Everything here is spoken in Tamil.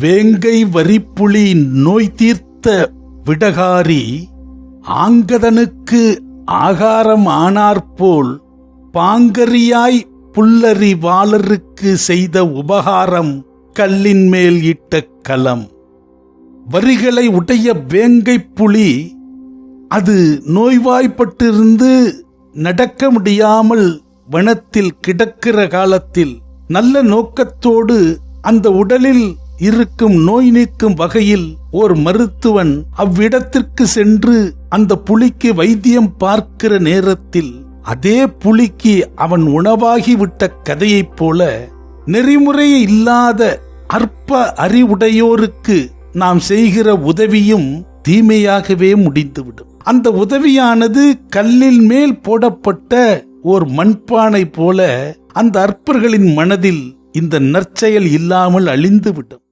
வேங்கை வரிப்புலி நோய் தீர்த்த விடகாரி ஆங்கதனுக்கு ஆகாரம் ஆனாற்போல் பாங்கரியாய் புல்லரி வாளருக்கு செய்த உபகாரம் கல்லின் மேல் இட்ட கலம். வரிகளை உடைய வேங்கைப் புலி அது நோய்வாய்ப்பட்டிருந்து நடக்க முடியாமல் வனத்தில் கிடக்கிற காலத்தில் நல்ல நோக்கத்தோடு அந்த உடலில் இருக்கும் நோய் நீக்கும் வகையில் ஓர் மருத்துவன் அவ்விடத்திற்கு சென்று அந்த புலிக்கு வைத்தியம் பார்க்கிற நேரத்தில் அதே புலிக்கு அவன் உணவாகிவிட்ட கதையைப் போல நெறிமுறை இல்லாத அற்ப அறிவுடையோருக்கு நாம் செய்கிற உதவியும் தீமையாகவே முடிந்துவிடும். அந்த உதவியானது கல்லில் மேல் போடப்பட்ட ஓர் மண்பானை போல அந்த அற்பர்களின் மனதில் இந்த நற்செயல் இல்லாமல் அழிந்துவிடும்.